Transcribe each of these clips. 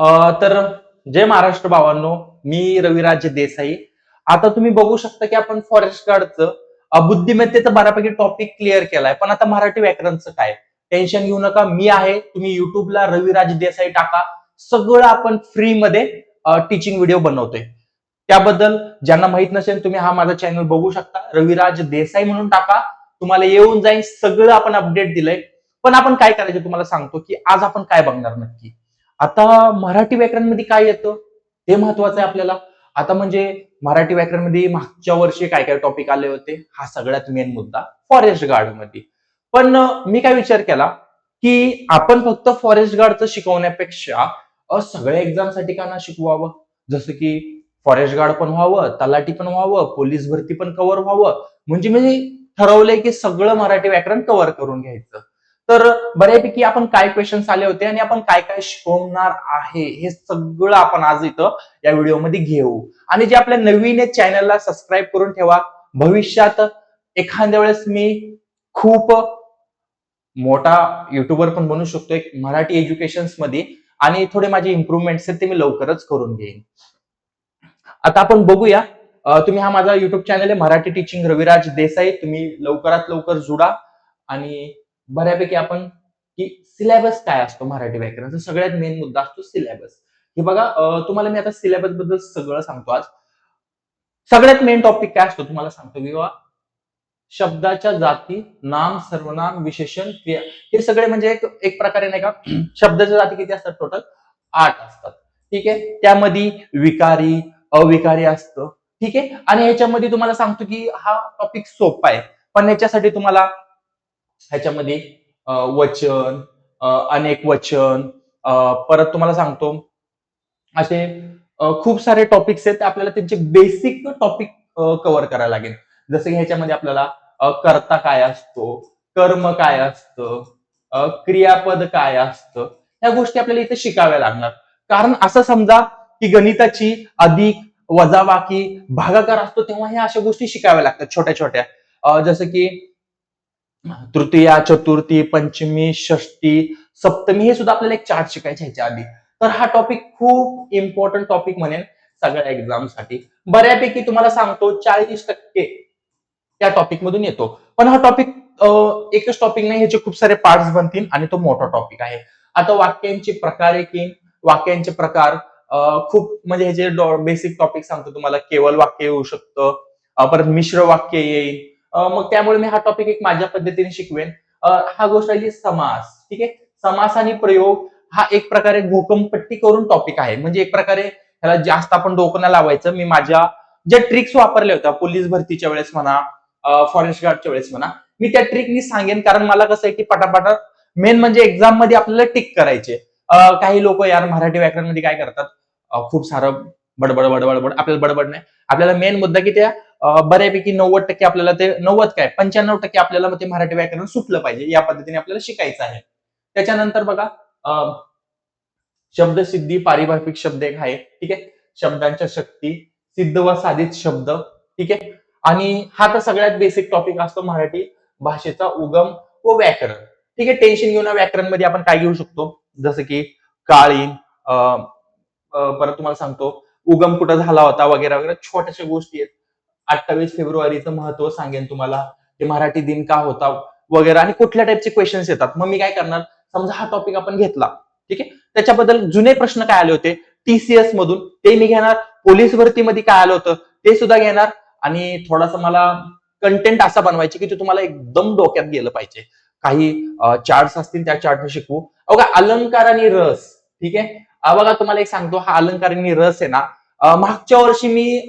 तर जय महाराष्ट्र भावांनो मी रविराज देसाई. आता तुम्ही बघू शकता की आपण फॉरेस्ट गार्डचं बुद्धिमत्तेचं बऱ्यापैकी टॉपिक क्लिअर केलाय. पण आता मराठी व्याकरणचं काय? टेन्शन घेऊ नका. मी आहे तुम्ही युट्यूबला रविराज देसाई टाका. सगळं आपण फ्री मध्ये टीचिंग व्हिडिओ बनवतोय. त्याबद्दल ज्यांना माहीत नसेल तुम्ही हा माझा चॅनल बघू शकता. रविराज देसाई म्हणून टाका. तुम्हाला येऊन जाईल. सगळं आपण अपडेट दिलंय. पण आपण काय करायचं तुम्हाला सांगतो की आज आपण काय बघणार नक्की? आता मराठी व्याकरणमध्ये काय येतं? ते महत्वाचं आहे आपल्याला. आता म्हणजे मराठी व्याकरणमध्ये मागच्या वर्षी काय काय टॉपिक आले होते? हा सगळ्यात मेन मुद्दा फॉरेस्ट गार्डमध्ये पण मी काय विचार केला की आपण फक्त फॉरेस्ट गार्डचं शिकवण्यापेक्षा सगळ्या एक्झामसाठी का ना शिकवावं? जसं की फॉरेस्ट गार्ड पण व्हावं तलाठी पण व्हावं पोलीस भरती पण कव्हर व्हावं. म्हणजे मी ठरवलंय की सगळं मराठी व्याकरण कव्हर करून घ्यायचं. तर बऱ्यापैकी आपण काय क्वेश्चन्स आले होते आणि आपण काय काय शिकवणार आहे हे सगळं आपण आज इथं या व्हिडिओमध्ये घेऊ. आणि जे आपल्या नवीन चॅनलला सबस्क्राईब करून ठेवा. भविष्यात एखाद्या वेळेस मी खूप मोठा युट्यूबर पण बनू शकतो एक मराठी एज्युकेशनमध्ये. आणि थोडे माझे इम्प्रुव्हमेंट्स आहेत ते मी लवकरच करून घेईन. आता आपण बघूया तुम्ही हा माझा युट्यूब चॅनल आहे मराठी टीचिंग रविराज देसाई. तुम्ही लवकरात लवकर जुडा. आणि बऱ्यापैकी आपण की सिलेबस काय असतो मराठी व्याकरणाचा? सगळ्यात मेन मुद्दा असतो सिलेबस हे बघा तुम्हाला मी आता सिलेबसबद्दल सगळं सांगतो आज. सगळ्यात मेन टॉपिक काय असतो तुम्हाला सांगतो किंवा शब्दाच्या जाती नाम सर्वनाम विशेषण क्रिया. हे सगळे म्हणजे एक एक प्रकारे नाही का? शब्दाच्या जाती किती असतात टोटल आठ असतात. ठीक आहे? त्यामध्ये विकारी अविकारी असतं. ठीक आहे? आणि याच्यामध्ये तुम्हाला सांगतो की हा टॉपिक सोपा आहे. पण याच्यासाठी तुम्हाला ह्याच्यामध्ये वचन अनेक वचन परत तुम्हाला सांगतो असे खूप सारे टॉपिक्स आहेत आपल्याला त्यांचे बेसिक टॉपिक कव्हर करायला लागेल. जसं की ह्याच्यामध्ये आपल्याला कर्ता काय असतो कर्म काय असतं क्रियापद काय असतं ह्या गोष्टी आपल्याला इथे शिकाव्या लागणार. कारण असं समजा की गणिताची अधिक वजाबाकी भागाकार असतो तेव्हा ह्या अशा गोष्टी शिकाव्या लागतात छोट्या छोट्या जसं की तृतीया चतुर्थी पंचमी षष्टी सप्तमी हे सुद्धा आपल्याला एक चार्ट शिकायचे ह्याच्या आधी. तर हा टॉपिक खूप इम्पॉर्टंट टॉपिक म्हणेन सगळ्या एक्झामसाठी बऱ्यापैकी तुम्हाला सांगतो चाळीस टक्के त्या टॉपिक मधून येतो. पण हा टॉपिक एकच टॉपिक नाही ह्याचे खूप सारे पार्ट्स बनतील आणि तो मोठा टॉपिक आहे. आता वाक्यांचे प्रकार येतील वाक्यांचे प्रकार खूप म्हणजे ह्याचे बेसिक टॉपिक सांगतो तुम्हाला केवळ वाक्य येऊ शकतं. परत मिश्र वाक्य येईल मग त्यामुळे मी हा टॉपिक एक माझ्या पद्धतीने शिकवेन. हा गोष्ट आहे समास. ठीक आहे? समास आणि प्रयोग हा एक प्रकारे घोकमपट्टी करून टॉपिक आहे. म्हणजे एक प्रकारे ह्याला जास्त आपण डोकं लावायचं. मी माझ्या ज्या ट्रिक्स वापरल्या होत्या पोलीस भरतीच्या वेळेस म्हणा फॉरेस्ट गार्डच्या वेळेस म्हणा मी त्या ट्रिक मी सांगेन. कारण मला कसं आहे की पटापटा मेन म्हणजे एक्झाममध्ये आपल्याला टिक करायचे. काही लोक यार मराठी व्याकरणमध्ये काय करतात? खूप सारं बडबड बडबड बड आपल्याला बडबड नाही. आपल्याला मेन मुद्दा की त्या बऱ्यापैकी नव्वद टक्के आपल्याला ते नव्वद काय? पंच्याण्णव टक्के आपल्याला मग ते मराठी व्याकरण सुटलं पाहिजे. या पद्धतीने आपल्याला शिकायचं आहे. त्याच्यानंतर बघा अं, शब्दसिद्धी पारिभाषिक शब्द एक आहे. ठीक आहे? शब्दांच्या शक्ती सिद्ध व साधित शब्द. ठीक आहे? आणि हा तर सगळ्यात बेसिक टॉपिक असतो मराठी भाषेचा उगम व व्याकरण. ठीक आहे? टेन्शन घेऊन व्याकरणमध्ये आपण काय घेऊ शकतो? जसं की काळीन अं, परत तुम्हाला सांगतो. उगम कुठं झाला होता वगैरे वगैरे छोट्याशा गोष्टी आहेत. अठ्ठावीस फेब्रुवारीचं महत्त्व सांगेन तुम्हाला. ते मराठी दिन का होता वगैरे आणि कुठल्या टाईपचे क्वेश्चन्स येतात. मग मी काय करणार? समजा हा टॉपिक आपण घेतला. ठीक आहे? त्याच्याबद्दल जुने प्रश्न काय आले होते? टीसीएस मधून. ते मी घेणार. पोलीस भरतीमध्ये काय आलं होतं? ते सुद्धा घेणार. आणि थोडासा मला कंटेंट असा बनवायचे की ते तुम्हाला एकदम डोक्यात गेलं पाहिजे. काही चार्ट्स असतील त्या चार्ट शिकवू. बघा अलंकार आणि रस. ठीक आहे? बघा तुम्हाला एक सांगतो हा अलंकार आणि रस आहे ना. मागच्या वर्षी मी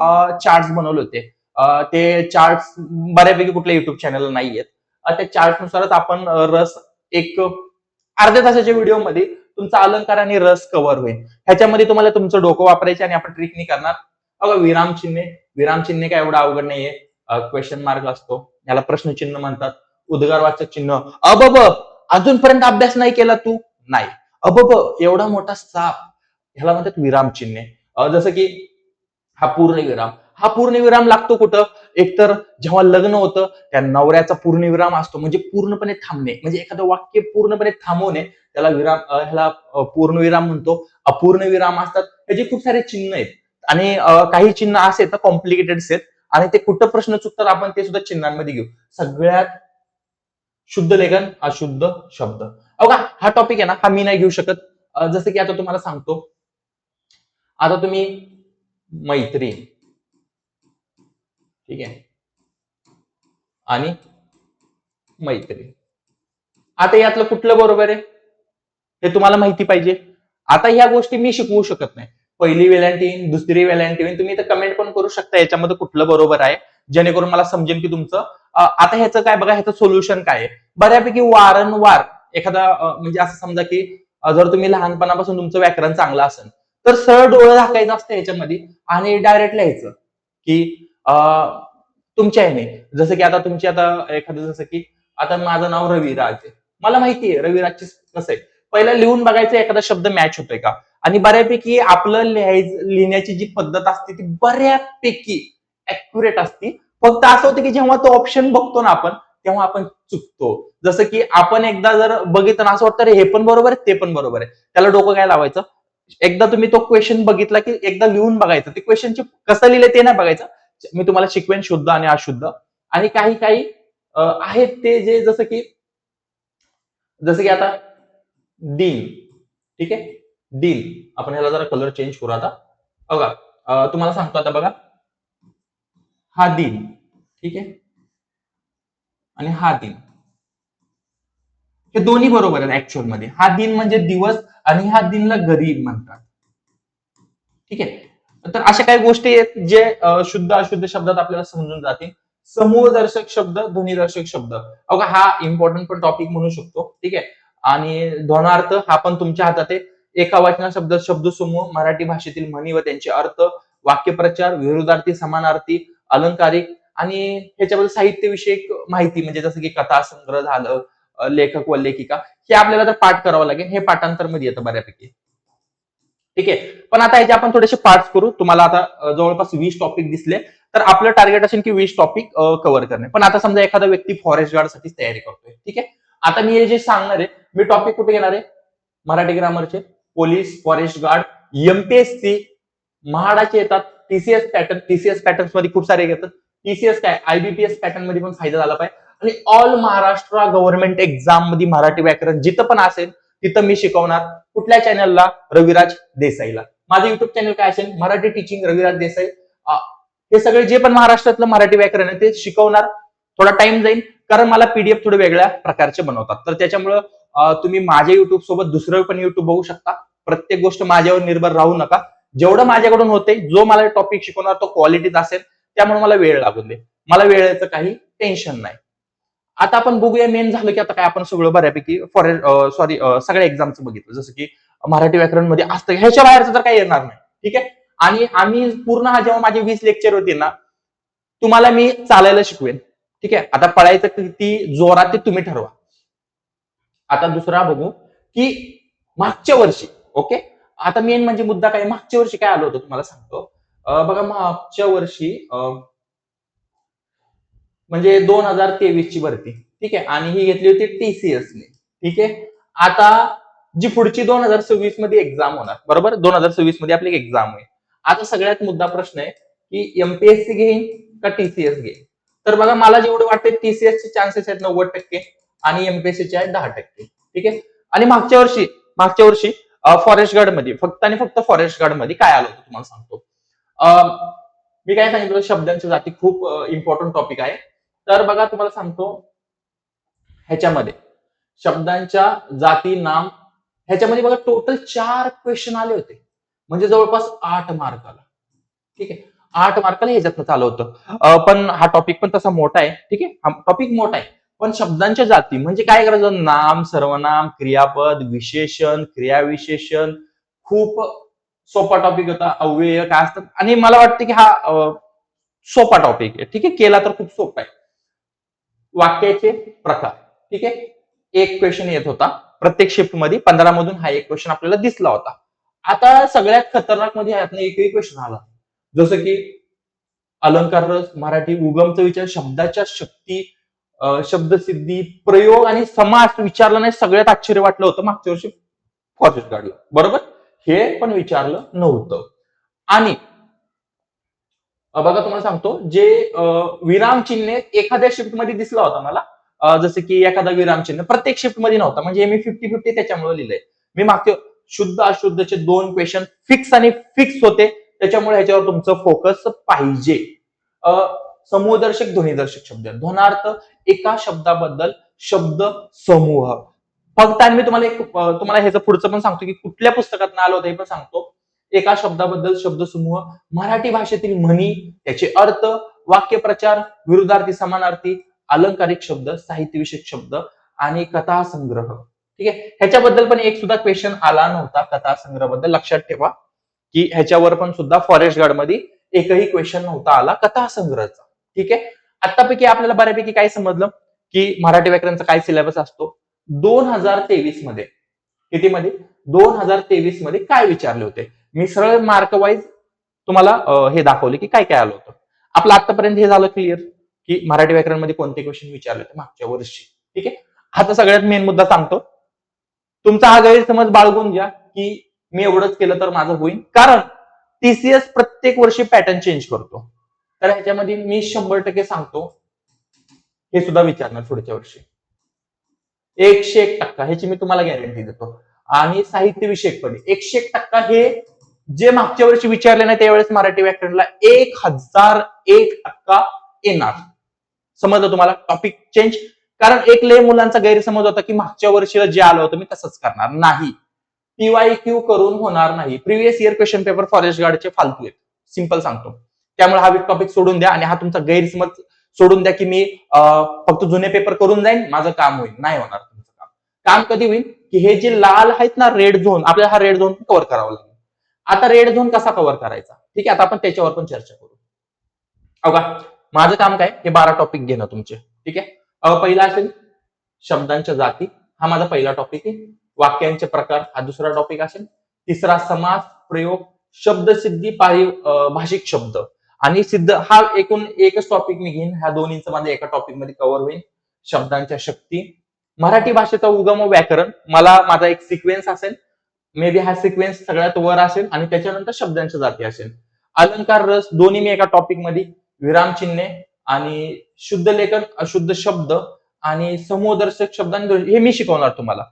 चार्ट्स बनवले होते. ते चार्ट्स बऱ्यापैकी कुठल्या युट्यूब चॅनलला नाही आहेत. त्या चार्ट नुसारच आपण रस एक अर्ध्या तासाच्या व्हिडिओमध्ये तुमचा अलंकार आणि रस कव्हर होईल. ह्याच्यामध्ये तुम्हाला तुमचं डोकं वापरायचे आणि आपण ट्रिक नाही करणार. अगं विराम चिन्हे. विराम चिन्हे काय एवढं अवघड नाहीये. क्वेश्चन मार्क असतो. याला प्रश्नचिन्ह म्हणतात. उद्गारवाचक चिन्ह. अबब! अजूनपर्यंत अभ्यास नाही केला तू? नाही. अबब एवढा मोठा साप ह्याला म्हणतात विराम चिन्हे. जसं की हा पूर्णविराम हा पूर्णविराम लागतो कुठं? एकतर जेव्हा लग्न होतं त्या नवऱ्याचा पूर्णविराम असतो. म्हणजे पूर्णपणे थांबणे. म्हणजे एखादं वाक्य पूर्णपणे थांबवणे त्याला विराम ह्याला पूर्णविराम म्हणतो. अपूर्ण विराम असतात. त्याचे खूप सारे चिन्ह आहेत. आणि काही चिन्ह असे आहेत कॉम्प्लिकेटेड आहेत. आणि ते कुठं प्रश्न चुकतात आपण ते सुद्धा चिन्हांमध्ये घेऊ. सगळ्यात शुद्ध लेखन अशुद्ध शब्द. हा टॉपिक आहे ना हा मी नाही घेऊ शकत. जसं की आता तुम्हाला सांगतो. आता तुम्ही मैत्री. ठीक आहे? आणि मैत्री. आता यातलं कुठलं बरोबर आहे? हे तुम्हाला माहिती पाहिजे. आता ह्या गोष्टी मी शिकवू शकत नाही. पहिली वेलॅन्टीन दुसरी वेलॅन्टीन तुम्ही इथं कमेंट पण करू शकता याच्यामध्ये कुठलं बरोबर आहे जेणेकरून मला समजेल की तुमचं आता ह्याचं काय बघा ह्याचं सोल्युशन काय आहे? बऱ्यापैकी वारंवार एखादा म्हणजे असं समजा की जर तुम्ही लहानपणापासून तुमचं व्याकरण चांगलं असेल तर सरळ डोळं झाकायचं असतं याच्यामध्ये आणि डायरेक्ट लिहायचं की तुमच्या ह्याने. जसं की आता तुमची आता एखादं जसं की आता माझं नाव रविराज आहे. मला माहिती आहे रविराजची कसं आहे. पहिला लिहून बघायचं एखादा शब्द मॅच होतोय का? आणि बऱ्यापैकी आपलं लिहायचं लिहिण्याची जी पद्धत असते ती बऱ्यापैकी ऍक्युरेट असते. फक्त असं होतं की जेव्हा तो ऑप्शन बघतो ना आपण तेव्हा आपण चुकतो. जसं की आपण एकदा जर बघितलं असं वाटतं हे पण बरोबर आहे ते पण बरोबर आहे. त्याला डोकं काय लावायचं? एकदा तुम्ही तो क्वेश्चन बघितला की एकदा लिहून बघायचं. ते क्वेश्चनचे कसं लिहिलं ते नाही बघायचं. मी तुम्हाला शिकवेन शुद्ध आणि अशुद्ध. आणि काही काही आहेत ते जे जसं की जसं की आता दिन ठीक आहे? दिन आपण ह्याला जरा कलर चेंज करू आता. बघा तुम्हाला सांगतो आता बघा. हा दिन ठीक आहे? आणि हा दिन. हे दोन्ही बरोबर आहेत ऍक्च्युअलमध्ये. हा दिन म्हणजे दिवस आणि ह्या दिनला गरीब म्हणतात. ठीक आहे? तर अशा काही गोष्टी आहेत जे शुद्ध अशुद्ध शब्दात आपल्याला समजून जातील. समूहदर्शक शब्द ध्वनीदर्शक शब्द. अगं हा इम्पॉर्टंट पण टॉपिक म्हणू शकतो. ठीक आहे? आणि ध्वनार्थ हा पण तुमच्या हातात आहे. एका वाचना शब्द शब्दसमूह मराठी भाषेतील म्हणी व त्यांचे अर्थ वाक्यप्रचार विरोधार्थी समानार्थी अलंकारिक आणि ह्याच्याबद्दल साहित्यविषयक माहिती म्हणजे जसं की कथा संग्रह झालं लेखक व लेखिका हे आपल्याला तर पाठ करावं लागेल. हे पाठांतरमध्ये येतं बऱ्यापैकी. ठीक आहे? पण आता याचे आपण थोडेसे पार्ट करू. तुम्हाला आता जवळपास वीस टॉपिक दिसले तर आपलं टार्गेट असेल की वीस टॉपिक कव्हर करणे. पण आता समजा एखादा व्यक्ती फॉरेस्ट गार्डसाठी तयारी करतोय. ठीक आहे? आता मी हे जे सांगणार आहे मी टॉपिक कुठे घेणार आहे? मराठी ग्रामरचे पोलीस फॉरेस्ट गार्ड एमपीएससी महाडाचे येतात. टीसीएस पॅटर्न टीसीएस पॅटर्नमध्ये खूप सारे येतात. टीसीएस काय? आयबीपीएस पॅटर्नमध्ये पण फायदा झाला पाहिजे. आणि ऑल महाराष्ट्र गव्हर्नमेंट एक्झाममध्ये मराठी व्याकरण जिथं पण असेल तिथं मी शिकवणार कुठल्या चॅनलला रविराज देसाईला. माझं युट्यूब चॅनल काय असेल? मराठी टीचिंग रविराज देसाई. हे सगळे जे पण महाराष्ट्रातलं मराठी व्याकरण आहे ते शिकवणार. थोडा टाइम जाईल कारण मला पीडीएफ थोडे वेगळ्या प्रकारचे बनवतात. तर त्याच्यामुळं तुम्ही माझ्या युट्यूब सोबत दुसरं पण युट्यूब बघू शकता. प्रत्येक गोष्ट माझ्यावर निर्भर राहू नका. जेवढं माझ्याकडून होते जो मला टॉपिक शिकवणार तो क्वालिटीचा असेल. त्यामुळे मला वेळ लागून दे. मला वेळेचं काही टेन्शन नाही. आता आपण बघूया मेन झालं की आता काय आपण सगळं बऱ्यापैकी फॉरेन सॉरी सगळ्या एक्झामचं बघितलं. जसं की मराठी व्याकरणमध्ये असतं. ह्याच्या बाहेरचं तर काही येणार नाही. ठीक आहे? आणि आम्ही पूर्ण हा जेव्हा माझे वीस लेक्चर होते ना तुम्हाला मी चालायला शिकवेन. ठीक आहे? आता पळायचं किती जोरात ते तुम्ही ठरवा. आता दुसरा बघू की मागच्या वर्षी ओके आता मेन म्हणजे मुद्दा काय? मागच्या वर्षी काय आलो होतो तुम्हाला सांगतो. बघा मागच्या वर्षी म्हणजे दोन हजार तेवीस ची भरती ठीक आहे? आणि ही घेतली होती टीसीएस ने ठीक आहे? आता जी पुढची दोन हजार सव्वीसमध्ये एक्झाम होणार बरोबर? दोन हजार सव्वीसमध्ये आपली एक्झाम होईल. आता सगळ्यात मुद्दा प्रश्न आहे की एमपीएससी घेईन का टीसीएस घेईन? तर बघा मला जेवढे वाटते टीसीएस चे चान्सेस आहेत नव्वद टक्के आणि एमपीएससी चे आहेत दहा टक्के ठीक आहे? आणि मागच्या वर्षी मागच्या वर्षी फॉरेस्ट गार्डमध्ये फक्त आणि फक्त फॉरेस्ट गार्डमध्ये काय आलं होतं तुम्हाला सांगतो. मी काय सांगितलं शब्दांच्या जाती खूप इम्पॉर्टंट टॉपिक आहे. तर बघा तुम्हाला सांगतो ह्याच्यामध्ये शब्दांच्या जाती नाम ह्याच्यामध्ये बघा टोटल चार क्वेश्चन आले होते. म्हणजे जवळपास आठ मार्काला ठीक आहे? आठ मार्काला ह्याच्यातनं चालू होतं. पण हा टॉपिक पण तसा मोठा आहे. ठीक आहे? हा टॉपिक मोठा आहे. पण शब्दांच्या जाती म्हणजे काय करायचं? नाम सर्वनाम क्रियापद विशेषण क्रियाविशेषण खूप सोपा टॉपिक होता अव्यय काय असतात. आणि मला वाटतं की हा सोपा टॉपिक आहे. ठीक आहे? केला तर खूप सोपा आहे. वाक्याचे प्रकार. ठीक आहे? एक क्वेश्चन येत होता. प्रत्येक शिफ्टमध्ये पंधरा मधून हा एक क्वेश्चन आपल्याला दिसला होता. आता सगळ्यात खतरनाकमध्ये यातनं एकही क्वेश्चन आला. जसं की अलंकार रस मराठी उगमचा विचार शब्दाच्या शक्ती शब्दसिद्धी प्रयोग आणि समास विचारला नाही सगळ्यात आश्चर्य वाटलं होतं. मागच्या वर्षी फॉरेस्ट गार्डला. बरोबर? हे पण विचारलं नव्हतं. आणि बघा तुम्हाला सांगतो जे विराम चिन्ह एखाद्या शिफ्टमध्ये दिसला होता मला जसं की एखादा विराम चिन्ह प्रत्येक शिफ्टमध्ये नव्हता. म्हणजे मी फिफ्टी फिफ्टी त्याच्यामुळे लिहिलंय. मी मागचे शुद्ध अशुद्धचे दोन क्वेश्चन फिक्स आणि फिक्स होते. त्याच्यामुळे ह्याच्यावर तुमचं फोकस पाहिजे. समूहदर्शक ध्वनिदर्शक शब्द. ध्वनार्थ एका शब्दाबद्दल शब्द समूह. फक्त आणि मी तुम्हाला एक तुम्हाला ह्याचं पुढचं पण सांगतो की कुठल्या पुस्तकात आलं होतं हे पण सांगतो. एका शब्दाबद्दल शब्दसमूह मराठी भाषेतील म्हणी त्याचे अर्थ वाक्यप्रचार विरुद्धार्थी समानार्थी अलंकारिक शब्द साहित्यविषयक शब्द आणि कथा संग्रह. ठीक आहे? ह्याच्याबद्दल पण एक सुद्धा क्वेश्चन आला नव्हता कथा संग्रहबद्दल लक्षात ठेवा की ह्याच्यावर पण सुद्धा फॉरेस्ट गार्डमध्ये एकही क्वेश्चन नव्हता आला कथा संग्रहचा. ठीक आहे? आतापैकी आपल्याला बऱ्यापैकी काय समजलं? की मराठी व्याकरणचा काय सिलेबस असतो? दोन हजार तेवीसमध्ये. कितीमध्ये दोन हजार तेवीसमध्ये काय विचारले होते? मी सरळ मार्क वाईज तुम्हाला हे दाखवले की काय काय आलं होतं. आपलं आतापर्यंत हे झालं क्लिअर की मराठी व्याकरणमध्ये कोणते क्वेश्चन विचारले होते मागच्या वर्षी? ठीक आहे? आता सगळ्यात मेन मुद्दा सांगतो. तुमचा हा गैरसमज बाळगून घ्या की मी एवढंच केलं तर माझं होईल कारण टीसीएस प्रत्येक वर्षी पॅटर्न चेंज करतो. तर ह्याच्यामध्ये मी शंभर टक्के सांगतो. हे सुद्धा विचारणार पुढच्या वर्षी. एकशे एक टक्का. ह्याची मी तुम्हाला गॅरंटी देतो. आणि साहित्य विषयक पण एकशे एक टक्का हे जे मागच्या वर्षी विचारले नाही त्यावेळेस मराठी व्याकरणला एक हजार एक टक्का येणार. समजलं तुम्हाला? टॉपिक चेंज कारण एक लय मुलांचा गैरसमज होता की मागच्या वर्षीला जे आलं होतं मी तसंच करणार नाही. पीवाय क्यू करून होणार नाही. Previous year question paper forest गार्डचे फालतू आहेत. सिंपल सांगतो. त्यामुळे हा टॉपिक सोडून द्या आणि हा तुमचा गैरसमज सोडून द्या की मी अं, फक्त जुने पेपर करून जाईन माझं काम होईल. नाही होणार तुमचं काम. काम कधी होईल? की हे जे लाल आहेत ना रेड झोन आपल्याला हा रेड झोन कव्हर करावा लागेल. आता रेड झोन कसा कव्हर करायचा? ठीक आहे आता आपण त्याच्यावर पण चर्चा करू. अवघा माझं काम काय? हे बारा टॉपिक घेणं तुमचे. ठीक आहे? पहिला असेल शब्दांच्या जाती. हा माझा पहिला टॉपिक आहे. वाक्यांचे प्रकार. हा दुसरा टॉपिक असेल. तिसरा समास प्रयोग शब्दसिद्धी पारि भाषिक शब्द. आणि सिद्ध हा एकूण एकच टॉपिक मी घेईन. ह्या दोन्हीचं माझं एका टॉपिकमध्ये कव्हर होईल. शब्दांच्या शक्ती. मराठी भाषेचा उगम व व्याकरण. मला माझा एक सिक्वेन्स असेल. मे बी हा सिक्वेन्स सगळ्यात वर असेल आणि त्याच्यानंतर शब्दांच्या जाती असेल. अलंकार रस दोन्ही मी एका टॉपिकमध्ये. विराम चिन्हे आणि शुद्ध लेखन अशुद्ध शब्द आणि समूहदर्शक शब्द हे मी शिकवणार तुम्हाला.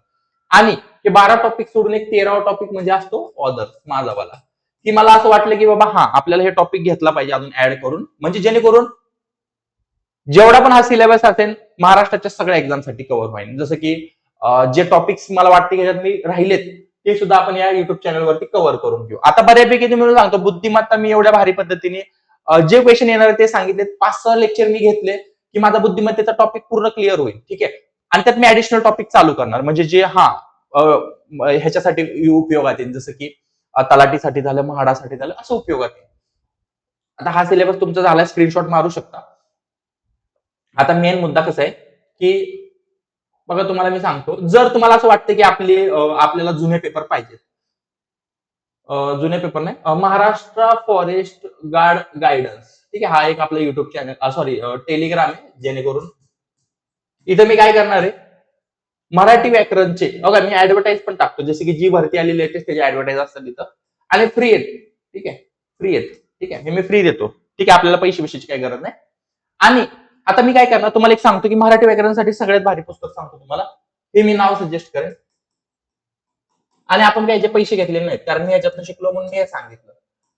आणि हे बारा टॉपिक सोडून एक तेरावा टॉपिक म्हणजे असतो ऑदर्स माझावाला की मला असं वाटलं की बाबा हा आपल्याला हे टॉपिक घेतला पाहिजे अजून ऍड करून. म्हणजे जेणेकरून जेवढा पण हा सिलेबस असेल महाराष्ट्राच्या सगळ्या एक्झामसाठी कव्हर होईल. जसं की जे टॉपिक्स मला वाटते की ह्याच्यात मी राहिलेत ते सुद्धा आपण या युट्यूब चॅनलवरती कव्हर करून घेऊ. आता बऱ्यापैकी तुम्ही सांगतो बुद्धिमत्ता मी एवढ्या भारी पद्धतीने जे क्वेश्चन येणार ते सांगितले पाच सहा लेक्चर मी घेतले की माझा बुद्धिमत्तेचा टॉपिक पूर्ण क्लिअर होईल. ठीक आहे? आणि त्यात मी ऍडिशनल टॉपिक चालू करणार. म्हणजे जे हा ह्याच्यासाठी उपयोगात येईल. जसं की तलाठीसाठी झालं म्हाडासाठी झालं असं उपयोगात आहे आता हा सिलेबस तुमचा झाला स्क्रीनशॉट मारू शकता. आता मेन मुद्दा कसा आहे की बघा तुम्हाला मी सांगतो जर तुम्हाला असं वाटतं की आपले आपल्याला जुने पेपर पाहिजेत. जुने पेपर नाही महाराष्ट्र फॉरेस्ट गार्ड गायडन्स ठीक आहे हा एक आपला युट्यूब चॅनल सॉरी टेलिग्राम आहे जेणेकरून इथं मी काय करणार आहे मराठी व्याकरणचे. बघा मी ऍडव्हर्टाईज पण टाकतो. जसे की जी भरती आली लेटेस्ट त्याची ऍडव्हर्टाईज असतात तिथं आणि फ्री आहेत. ठीक आहे? फ्री आहेत. ठीक आहे? हे मी फ्री देतो. ठीक आहे? आपल्याला पैसे बिशाची काही गरज नाही. आणि आता मी काय करणार? तुम्हाला एक सांगतो की मराठी व्याकरणसाठी सगळ्यात भारी पुस्तक सांगतो तुम्हाला. हे मी नाव सजेस्ट करेन. आणि आपण काय याचे पैसे घेतलेले नाहीत. कारण मी याच्यातून शिकलो म्हणून मी हे सांगितलं.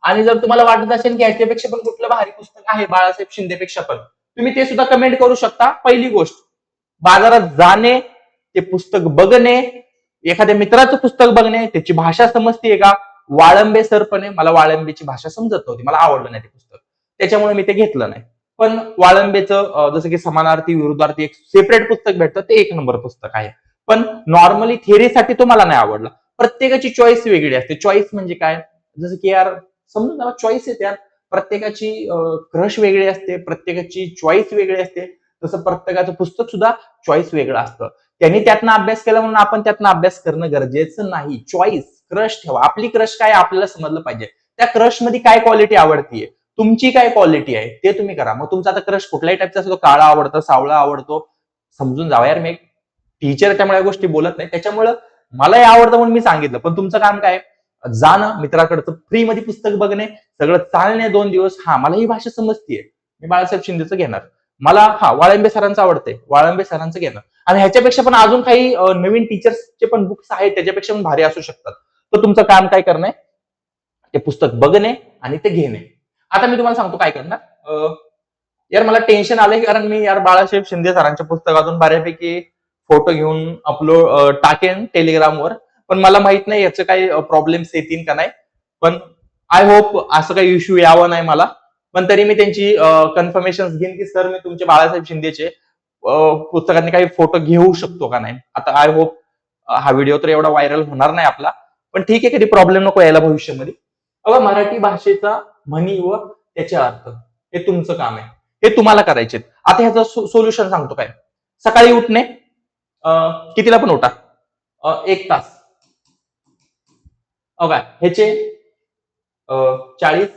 आणि जर तुम्हाला वाटत असेल की याच्यापेक्षा पण कुठलं भारी पुस्तक आहे बाळासाहेब शिंदेपेक्षा पण तुम्ही ते सुद्धा कमेंट करू शकता. पहिली गोष्ट बाजारात जाणे ते पुस्तक बघणे एखाद्या मित्राचं पुस्तक बघणे त्याची भाषा समजतीये का? वाळंबे सरपणे मला वाळंबेची भाषा समजत नव्हती मला आवडलं नाही ते पुस्तक. त्याच्यामुळे मी ते घेतलं नाही. पण वाळंबेचं जसं की समानार्थी विरुद्धार्थी एक सेपरेट पुस्तक भेटतं ते एक नंबर पुस्तक आहे. पण नॉर्मली थिअरीसाठी तो मला नाही आवडला. प्रत्येकाची चॉईस वेगळी असते. चॉईस म्हणजे काय? जसं की यार समजून मला चॉईस आहे त्यात प्रत्येकाची क्रश वेगळी असते प्रत्येकाची चॉईस वेगळी असते. तसं प्रत्येकाचं पुस्तक सुद्धा चॉईस वेगळं असतं. त्यांनी त्यातनं अभ्यास केला म्हणून आपण त्यातनं अभ्यास करणं गरजेचं नाही. चॉईस क्रश ठेवा. आपली क्रश काय आपल्याला समजलं पाहिजे. त्या क्रशमध्ये काय क्वालिटी आवडतीये? तुमची काय क्वालिटी आहे? ते तुम्ही करा. मग तुमचा आता क्रश कुठल्याही टाईपचा असतो काळा आवडतो सावळा आवडतो. समजून जावा यार मी एक टीचर त्यामुळे या गोष्टी बोलत नाही. त्याच्यामुळं मला हे आवडतं म्हणून मी सांगितलं. पण तुमचं काम काय जाणं मित्राकडचं फ्री मध्ये पुस्तक बघणे सगळं चालणे दोन दिवस. हा मला ही भाषा समजतीये. मी बाळासाहेब शिंदेचं घेणार. मला हा वाळंबे सरांचं आवडतंय. वाळंबे सरांचं घेणं. आणि ह्याच्यापेक्षा पण अजून काही नवीन टीचर्सचे पण बुक्स आहेत त्याच्यापेक्षा पण भारी असू शकतात. तर तुमचं काम काय करणं? ते पुस्तक बघणे आणि ते घेणे. आता मी तुम्हाला सांगतो काय करणार. यार मला टेन्शन आलंय कारण मी यार बाळासाहेब शिंदे सरांच्या पुस्तकातून बऱ्यापैकी फोटो घेऊन अपलोड टाकेन टेलिग्रामवर पण मला माहीत नाही याचं काही प्रॉब्लेम्स येतील का नाही. पण आय होप असं काही इश्यू यावं नाही मला. पण तरी मी त्यांची कन्फर्मेशन घेईन की सर मी तुमचे बाळासाहेब शिंदेचे पुस्तकांनी काही फोटो घेऊ शकतो का नाही? आता आय होप हा व्हिडिओ तर एवढा व्हायरल होणार नाही आपला पण ठीक आहे कधी प्रॉब्लेम नको यायला भविष्यामध्ये. अगं मराठी भाषेचा म्हणी व त्याचे अर्थ हे तुमचं काम आहे. हे तुम्हाला करायचे आता ह्याचं सोल्युशन सांगतो काय? सकाळी उठणे कितीला पण उठा? एक तास. अहो काय? ह्याचे चाळीस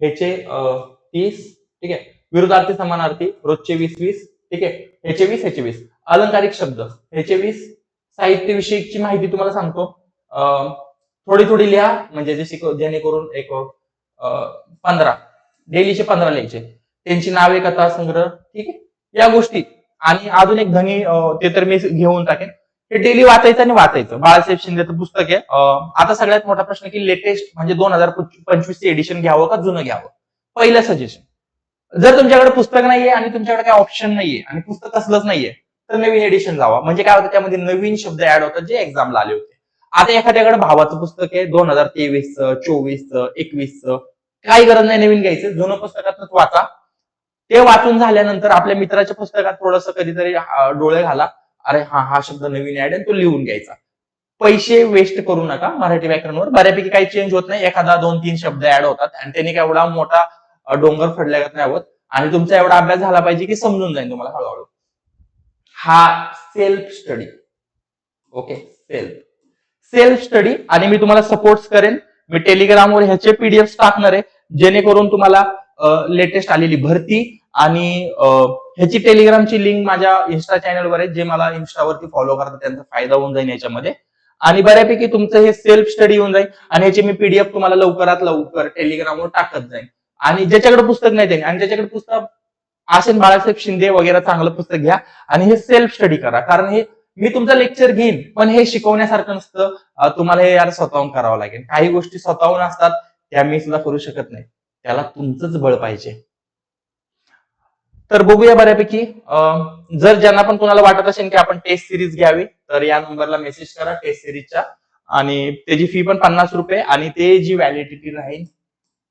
ह्याचे अं, तीस ठीक आहे. विरुद्धार्थी समानार्थी रोजचे वीस वीस ठीक आहे. ह्याचे वीस ह्याचे वीस. अलंकारिक शब्द. ह्याचे वीस साहित्यविषयीची माहिती तुम्हाला सांगतो. अं, थोडी थोडी लिहा. म्हणजे जे जेणेकरून एक अं, पंधरा. डेलीचे पंधरा लिहायचे. त्यांची नावे कथा संग्रह ठीक आहे. या गोष्टी. आणि अजून एक धनी ते तर मी घेऊन टाकेन. हे डेली वाचायचं आणि वाचायचं. बाळासाहेब शिंदेचं पुस्तक आहे. आता सगळ्यात मोठा प्रश्न की लेटेस्ट म्हणजे दोन हजार पंचवीस एडिशन घ्यावं का जुनं घ्यावं? पहिलं सजेशन जर तुमच्याकडे पुस्तक नाहीये आणि तुमच्याकडे काही ऑप्शन नाहीये आणि पुस्तक असलंच नाहीये तर नवीन एडिशन जावा म्हणजे काय होतं त्यामध्ये नवीन शब्द ऍड होतात जे एक्झामला आले होते. आता एखाद्याकडे भावाचं पुस्तक आहे दोन हजार तेवीसचं चोवीसचं एकवीसचं काही गरज नाही नवीन घ्यायचं. जुनं पुस्तकातच वाचा. ते वाचून झाल्यानंतर आपल्या मित्राच्या पुस्तकात थोडस कधीतरी डोळे घाला. अरे हा हा शब्द नवीन ऍड आहे तो लिहून घ्यायचा. पैसे वेस्ट करू नका मराठी व्याकरणवर. बऱ्यापैकी काही चेंज होत नाही. एखादा दोन तीन शब्द ऍड होतात आणि त्यांनी काय एवढा मोठा डोंगर डोंगर जात नाही होत आणि तुमचा एवढा अभ्यास झाला पाहिजे की समजून जाईल तुम्हाला हळूहळू. हा self study okay self self study आणि मी तुम्हाला सपोर्ट करेन. मी टेलिग्रामवर ह्याचे पीडीएफ टाकणार आहे. जेणेकरून तुम्हाला लेटेस्ट आलेली भरती आणि ह्याची टेलिग्रामची लिंक माझ्या इन्स्टा चॅनलवर आहे जे मला इन्स्टावरती फॉलो करतात त्यांचा फायदा होऊन जाईल याच्यामध्ये. आणि बऱ्यापैकी तुमचं हे सेल्फ स्टडी होऊन जाईल आणि ह्याची मी पीडीएफ तुम्हाला लवकरात लवकर टेलिग्रामवर टाकत जाईल आणि ज्याच्याकडे पुस्तक नाही त्यांनी आणि ज्याच्याकडे पुस्तक असेल बाळासाहेब शिंदे वगैरे चांगलं पुस्तक घ्या आणि हे सेल्फ स्टडी करा. कारण हे मी तुमचं लेक्चर घेईन पण हे शिकवण्यासारखं नसतं. तुम्हाला हे यार स्वतःहून करावं लागेल. काही गोष्टी स्वतःहून असतात त्या मी सुद्धा करू शकत नाही. त्याला तुमचंच बळ पाहिजे. तर बघूया बऱ्यापैकी. जर ज्यांना पण कोणाला वाटत असेल की आपण टेस्ट सिरीज घ्यावी तर या नंबरला मेसेज करा टेस्ट सिरीजच्या आणि त्याची फी पण पन्नास रुपये आणि ते जी व्हॅलिडिटी राहील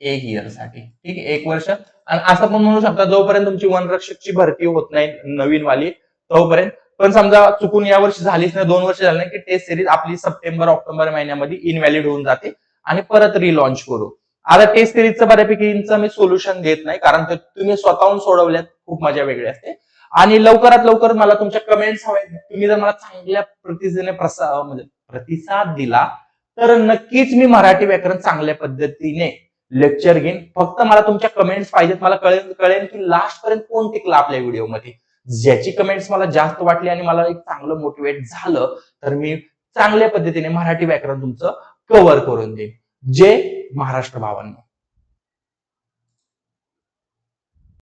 एक इयरसाठी. ठीक आहे एक वर्ष. आणि असं पण म्हणू शकता जोपर्यंत तुमची वनरक्षकची भरती होत नाही नवीन वाली तोपर्यंत. पण समजा चुकून या वर्षी झालीच नाही दोन वर्ष झाली नाही की टेस्ट सिरीज आपली सप्टेंबर ऑक्टोबर महिन्यामध्ये इनव्हॅलिड होऊन जाते आणि परत रिलॉन्च करू. आता टेस्ट सिरीजचं बऱ्यापैकी मी सोल्युशन देत नाही कारण तुम्ही स्वतःहून सोडवल्यात. खूप मजा वेगळी असते. आणि लवकरात लवकर मला तुमच्या कमेंट्स हवे तुम्ही जर मला चांगल्या प्रतिसेने प्रसा म्हणजे प्रतिसाद दिला तर नक्कीच मी मराठी व्याकरण चांगल्या पद्धतीने लेक्चर घेईन. फक्त मला तुमच्या कमेंट्स पाहिजेत. मला कळेल कळेल की लास्ट पर्यंत कोण टिकला आपल्या व्हिडिओमध्ये. ज्याची कमेंट्स मला जास्त वाटली आणि मला एक चांगलं मोटिवेट झालं तर मी चांगल्या पद्धतीने मराठी व्याकरण तुमचं कव्हर करून देईन. जे महाराष्ट्र भावांना